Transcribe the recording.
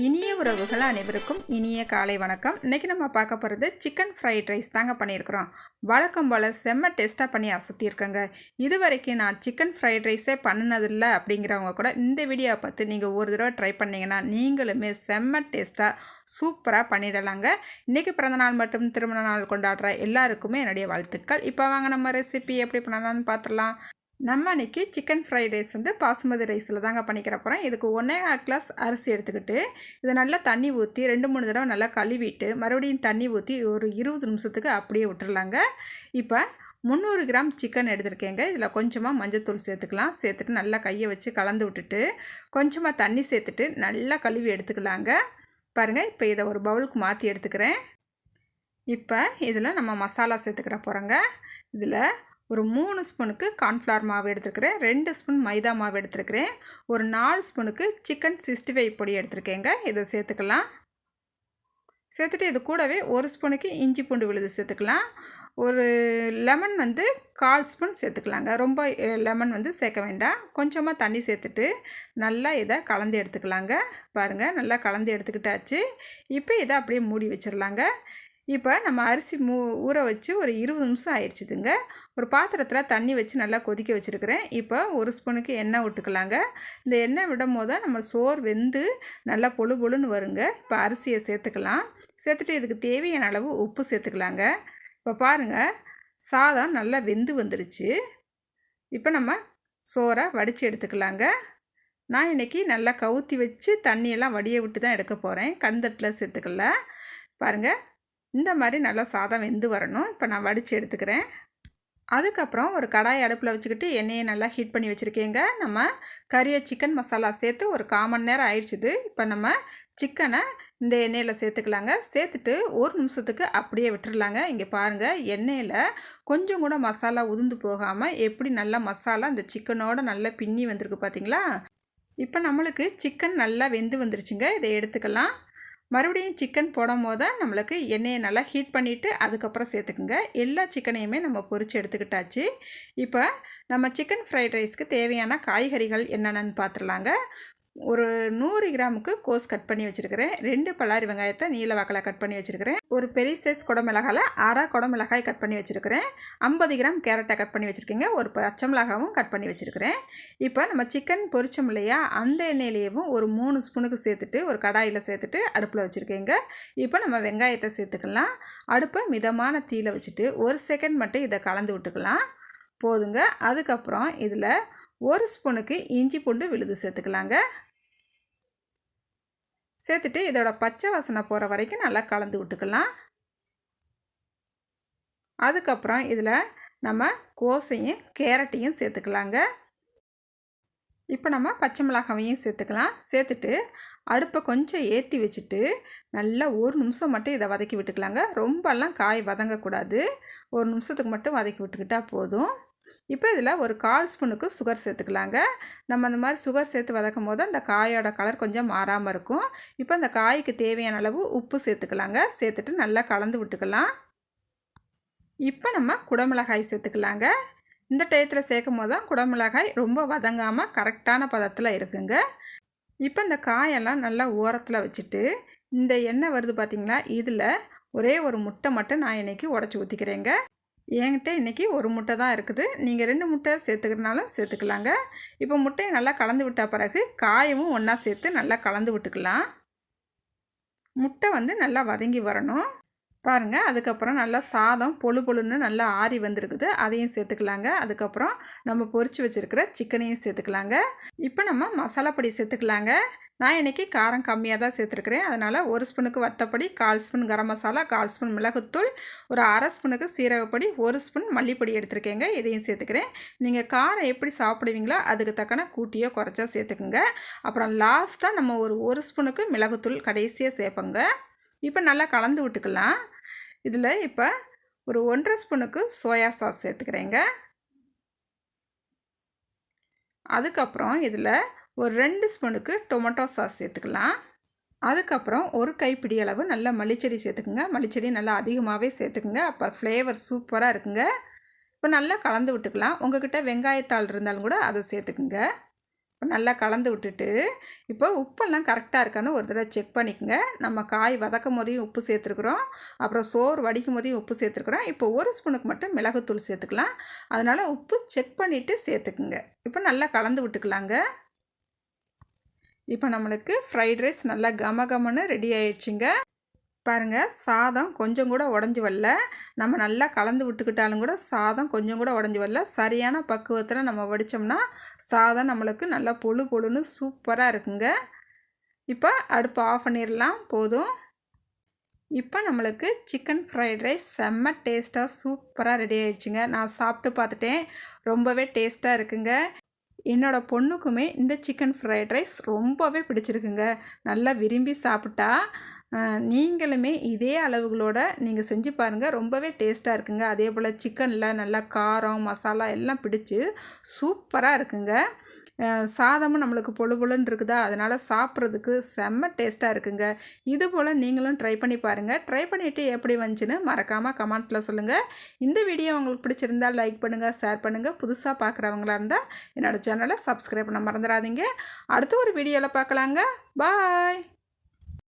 இனிய உறவுகள் அனைவருக்கும் இனிய காலை வணக்கம். இன்றைக்கி நம்ம பார்க்க போகிறது சிக்கன் ஃப்ரைட் ரைஸ் தாங்க பண்ணியிருக்கிறோம். வழக்கம் போல் செம்ம டேஸ்ட்டாக பண்ணி அசத்தியிருக்கேங்க. இது வரைக்கும் நான் சிக்கன் ஃப்ரைட் ரைஸே பண்ணினதில்லை அப்படிங்கிறவங்க கூட இந்த வீடியோவை பார்த்து நீங்கள் ஒரு தடவை ட்ரை பண்ணிங்கன்னா நீங்களுமே செம்ம டேஸ்ட்டாக சூப்பராக பண்ணிடலாங்க. இன்றைக்கி பிறந்தநாள் மற்றும் திருமண நாள் கொண்டாடுற எல்லாருக்குமே என்னுடைய வாழ்த்துக்கள். இப்போ வாங்க நம்ம ரெசிபி எப்படி பண்ணலாம்னு பார்த்துடலாம். நம்ம அன்றைக்கி சிக்கன் ஃப்ரைட் ரைஸ் வந்து பாசுமதி ரைஸில் தாங்க பண்ணிக்கிற போகிறோம் இதுக்கு ஒன்றே கிளாஸ் அரிசி எடுத்துக்கிட்டு இதை நல்லா தண்ணி ஊற்றி ரெண்டு மூணு தடவை நல்லா கழுவிட்டு மறுபடியும் தண்ணி ஊற்றி ஒரு இருபது நிமிஷத்துக்கு அப்படியே விட்டுறலாங்க. இப்போ முந்நூறு கிராம் சிக்கன் எடுத்துருக்கேங்க. இதில் கொஞ்சமாக மஞ்சத்தூள் சேர்த்துக்கலாம். சேர்த்துட்டு நல்லா கையை வச்சு கலந்து விட்டுட்டு கொஞ்சமாக தண்ணி சேர்த்துட்டு நல்லா கழுவி எடுத்துக்கலாங்க. பாருங்கள் இப்போ இதை ஒரு பவுலுக்கு மாற்றி எடுத்துக்கிறேன். இப்போ இதில் நம்ம மசாலா சேர்த்துக்கிற போகிறோங்க இதில் ஒரு மூணு ஸ்பூனுக்கு கார்ன்ஃப்ளவர் மாவு எடுத்துருக்கிறேன் ரெண்டு ஸ்பூன் மைதா மாவு எடுத்துருக்கிறேன் ஒரு நாலு ஸ்பூனுக்கு சிக்கன் சிக்ஸ்டி ஃபைவ் பொடி எடுத்துருக்கேங்க இதை சேர்த்துக்கலாம். சேர்த்துட்டு இது கூடவே ஒரு ஸ்பூனுக்கு இஞ்சி பூண்டு விழுது சேர்த்துக்கலாம். ஒரு லெமன் வந்து கால் ஸ்பூன் சேர்த்துக்கலாங்க ரொம்ப லெமன் வந்து சேர்க்க வேண்டாம் கொஞ்சமாக தண்ணி சேர்த்துட்டு நல்லா இதை கலந்து எடுத்துக்கலாங்க. பாருங்கள் நல்லா கலந்து எடுத்துக்கிட்டாச்சு இப்போ இதை அப்படியே மூடி வச்சிடலாங்க இப்போ நம்ம அரிசி மூ ஊற வச்சு ஒரு இருபது நிமிஷம் ஆயிடுச்சுதுங்க. ஒரு பாத்திரத்தில் தண்ணி வச்சு நல்லா கொதிக்க வச்சுருக்கிறேன். இப்போ ஒரு ஸ்பூனுக்கு எண்ணெய் விட்டுக்கலாங்க இந்த எண்ணெய் விடும் போது நம்ம சோறு வெந்து நல்லா பொழு பொழுன்னு வருங்க. இப்போ அரிசியை சேர்த்துக்கலாம். சேர்த்துட்டு இதுக்கு தேவையான அளவு உப்பு சேர்த்துக்கலாங்க. இப்போ பாருங்கள் சாதம் நல்லா வெந்து வந்துடுச்சு இப்போ நம்ம சோறை வடித்து எடுத்துக்கலாங்க. நான் இன்றைக்கி நல்லா கவுத்தி வச்சு தண்ணியெல்லாம் வடிய விட்டு தான் எடுக்க போகிறேன் கண்தட்டில் சேர்த்துக்கல. பாருங்கள் இந்த மாதிரி நல்லா சாதம் வெந்து வரணும். இப்போ நான் வடித்து எடுத்துக்கிறேன். அதுக்கப்புறம் ஒரு கடாய் அடுப்பில் வச்சுக்கிட்டு எண்ணெயை நல்லா ஹீட் பண்ணி வச்சுருக்கேங்க. நம்ம கறியை சிக்கன் மசாலா சேர்த்து ஒரு காமன் நேரம் ஆயிடுச்சுது. இப்போ நம்ம சிக்கனை இந்த எண்ணெயில் சேர்த்துக்கலாங்க. சேர்த்துட்டு ஒரு நிமிஷத்துக்கு அப்படியே விட்டுடலாங்க இங்கே பாருங்கள் எண்ணெயில் கொஞ்சம் கூட மசாலா உதிர்ந்து போகாமல் எப்படி நல்லா மசாலா இந்த சிக்கனோட நல்லா பின்னி வந்திருக்கு பார்த்தீங்களா இப்போ நம்மளுக்கு சிக்கன் நல்லா வெந்து வந்துருச்சுங்க. இதை எடுத்துக்கலாம். மறுபடியும் சிக்கன் போடும் போது நம்மளுக்கு எண்ணெயை நல்லா ஹீட் பண்ணிவிட்டு அதுக்கப்புறம் சேர்த்துக்குங்க. எல்லா சிக்கனையுமே நம்ம பொறிச்சு எடுத்துக்கிட்டாச்சு. இப்போ நம்ம சிக்கன் ஃப்ரைட் ரைஸ்க்கு தேவையான காய்கறிகள் என்னென்னு பார்த்துடலாங்க ஒரு நூறு கிராமுக்கு கோஸ் கட் பண்ணி வச்சுருக்கிறேன். ரெண்டு பல்லாரி வெங்காயத்தை நீல வாக்கில் கட் பண்ணி வச்சுருக்கிறேன். ஒரு பெரிய சைஸ் குடமிளகாயில் அரை குடமிளகாய் கட் பண்ணி வச்சுருக்கிறேன். ஐம்பது கிராம் கேரட்டை கட் பண்ணி வச்சுருக்கீங்க. ஒரு பச்சை மிளகாவும் கட் பண்ணி வச்சுருக்கிறேன். இப்போ நம்ம சிக்கன் பொரிச்சோம் இல்லையா அந்த எண்ணெயிலேயும் ஒரு மூணு ஸ்பூனுக்கு சேர்த்துட்டு ஒரு கடாயில் சேர்த்துட்டு அடுப்பில் வச்சுருக்கீங்க. இப்போ நம்ம வெங்காயத்தை சேர்த்துக்கலாம். அடுப்பை மிதமான தீயில் வச்சுட்டு ஒரு செகண்ட் மட்டும் இதை கலந்து விட்டுக்கலாம். போதுங்க. அதுக்கப்புறம் இதில் ஒரு ஸ்பூனுக்கு இஞ்சி பூண்டு விழுது சேர்த்துக்கலாங்க. சேர்த்துட்டு இதோட பச்சை வாசனை போகிற வரைக்கும் நல்லா கலந்து விட்டுக்கலாம். அதுக்கப்புறம் இதில் நம்ம கோசையும் கேரட்டையும் சேர்த்துக்கலாங்க. இப்போ நம்ம பச்சை மிளகாவையும் சேர்த்துக்கலாம். சேர்த்துட்டு அடுப்பை கொஞ்சம் ஏற்றி வச்சுட்டு நல்லா ஒரு நிமிஷம் மட்டும் இதை வதக்கி விட்டுக்கலாங்க. ரொம்பலாம் காய் வதங்கக்கூடாது. ஒரு நிமிஷத்துக்கு மட்டும் வதக்கி விட்டுக்கிட்டால் போதும். இப்போ இதில் ஒரு கால் ஸ்பூனுக்கு சுகர் சேர்த்துக்கலாங்க. நம்ம அந்த மாதிரி சுகர் சேர்த்து வதக்கும் போது அந்த காயோட கலர் கொஞ்சம் மாறாமல் இருக்கும். இப்போ அந்த காய்க்கு தேவையான அளவு உப்பு சேர்த்துக்கலாங்க. சேர்த்துட்டு நல்லா கலந்து விட்டுக்கலாம். இப்போ நம்ம குடமிளகாய் சேர்த்துக்கலாங்க. இந்த டயத்தில் சேர்க்கும் போது தான் குடமிளகாய் ரொம்ப வதங்காமல் கரெக்டான பதத்தில் இருக்குங்க. இப்போ இந்த காயெல்லாம் நல்லா ஓரத்தில் வச்சுட்டு இந்த எண்ணெய் வருது பார்த்திங்களா? இதில் ஒரே ஒரு முட்டை மட்டும் நான் இன்றைக்கி உடச்சி ஊற்றிக்கிறேங்க என்கிட்ட இன்றைக்கி ஒரு முட்டை தான் இருக்குது. நீங்கள் ரெண்டு முட்டை சேர்த்துக்கிறனாலும் சேர்த்துக்கலாங்க. இப்போ முட்டையை நல்லா கலந்து விட்ட பிறகு காயமும் ஒன்றா சேர்த்து நல்லா கலந்து விட்டுக்கலாம். முட்டை வந்து நல்லா வதங்கி வரணும். பாருங்கள் அதுக்கப்புறம் நல்லா சாதம் பொழு பொழுன்னு நல்லா ஆறி வந்திருக்குது. அதையும் சேர்த்துக்கலாங்க. அதுக்கப்புறம் நம்ம பொறிச்சு வச்சுருக்கிற சிக்கனையும் சேர்த்துக்கலாங்க. இப்போ நம்ம மசாலா பொடி சேர்த்துக்கலாங்க. நான் இன்றைக்கி காரம் கம்மியாக தான் சேர்த்துருக்குறேன். அதனால் ஒரு ஸ்பூனுக்கு வத்தப்பொடி கால் ஸ்பூன் கரம் மசாலா கால் ஸ்பூன் மிளகுத்தூள் ஒரு அரை ஸ்பூனுக்கு சீரகப்பொடி ஒரு ஸ்பூன் மல்லிப்பொடி எடுத்துருக்கேங்க. இதையும் சேர்த்துக்கிறேன். நீங்கள் காரம் எப்படி சாப்பிடுவீங்களோ அதுக்கு தக்கன கூட்டியோ குறைச்சோ சேர்த்துக்குங்க. அப்புறம் லாஸ்ட்டாக நம்ம ஒரு ஒரு ஸ்பூனுக்கு மிளகுத்தூள் கடைசியாக சேர்ப்போங்க. இப்போ நல்லா கலந்து விட்டுக்கலாம். இதில் இப்போ ஒரு ஒன்றரை ஸ்பூனுக்கு சோயா சாஸ் சேர்த்துக்கிறேங்க. அதுக்கப்புறம் இதில் ஒரு ரெண்டு ஸ்பூனுக்கு டொமேட்டோ சாஸ் சேர்த்துக்கலாம். அதுக்கப்புறம் ஒரு கைப்பிடி அளவு நல்லா மல்லிச்செடி சேர்த்துக்குங்க. மல்லிச்செடி நல்லா அதிகமாகவே சேர்த்துக்குங்க. அப்போ ஃப்ளேவர் சூப்பராக இருக்குங்க. இப்போ நல்லா கலந்து விட்டுக்கலாம். உங்கள்கிட்ட வெங்காயத்தாள் இருந்தாலும் கூட அதை சேர்த்துக்குங்க. இப்போ நல்லா கலந்து விட்டுட்டு இப்போ உப்பெல்லாம் கரெக்டாக இருக்கான்னு ஒரு தடவை செக் பண்ணிக்கோங்க. நம்ம காய் வதக்கும் போதையும் உப்பு சேர்த்துருக்குறோம். அப்புறம் சோறு வடிக்கும் போதையும் உப்பு சேர்த்துருக்குறோம். இப்போ ஒரு ஸ்பூனுக்கு மட்டும் மிளகுத்தூள் சேர்த்துக்கலாம். அதனால் உப்பு செக் பண்ணிவிட்டு சேர்த்துக்குங்க. இப்போ நல்லா கலந்து விட்டுக்கலாங்க. இப்போ நம்மளுக்கு ஃப்ரைட் ரைஸ் நல்லா கம கமன்னு ரெடி ஆயிடுச்சுங்க. பாருங்கள் சாதம் கொஞ்சம் கூட உடஞ்சி வரல. நம்ம நல்லா கலந்து விட்டுக்கிட்டாலும் கூட சாதம் கொஞ்சம் கூட உடஞ்சி வரல. சரியான பக்குவத்தில் நம்ம வடித்தோம்னா சாதம் நம்மளுக்கு நல்லா பொழு பொழுன்னு சூப்பராக இருக்குங்க. இப்போ அடுப்பு ஆஃப் பண்ணிடலாம். போதும். இப்போ நம்மளுக்கு சிக்கன் ஃப்ரைட் ரைஸ் செம்ம டேஸ்ட்டாக சூப்பராக ரெடி ஆயிடுச்சுங்க. நான் சாப்பிட்டு பார்த்துட்டேன். ரொம்பவே டேஸ்ட்டாக இருக்குங்க. என்னோடய பொண்ணுக்குமே இந்த சிக்கன் ஃப்ரைட் ரைஸ் ரொம்பவே பிடிச்சிருக்குங்க. நல்லா விரும்பி சாப்பிட்டா நீங்களுமே இதே அளவுகளோட நீங்கள் செஞ்சு பாருங்கள் ரொம்பவே டேஸ்ட்டாக இருக்குங்க. அதே போல் சிக்கனில் நல்லா காரம் மசாலா எல்லாம் பிடிச்சி சூப்பராக இருக்குங்க. சாதமும் நம்மளுக்கு பொழு பொழுன்னு இருக்குதா? அதனால் சாப்பிட்றதுக்கு செம்ம டேஸ்ட்டாக இருக்குங்க. இது போல் நீங்களும் ட்ரை பண்ணி பாருங்கள் ட்ரை பண்ணிவிட்டு எப்படி வந்துச்சுன்னு மறக்காமல் கமெண்ட்டில் சொல்லுங்கள் இந்த வீடியோ உங்களுக்கு பிடிச்சிருந்தால் லைக் பண்ணுங்கள் ஷேர் பண்ணுங்கள் புதுசாக பார்க்குறவங்களா இருந்தால் என்னோடய சேனலை சப்ஸ்கிரைப் பண்ண மறந்துடாதீங்க. அடுத்த ஒரு வீடியோவில் பார்க்கலாங்க பாய்!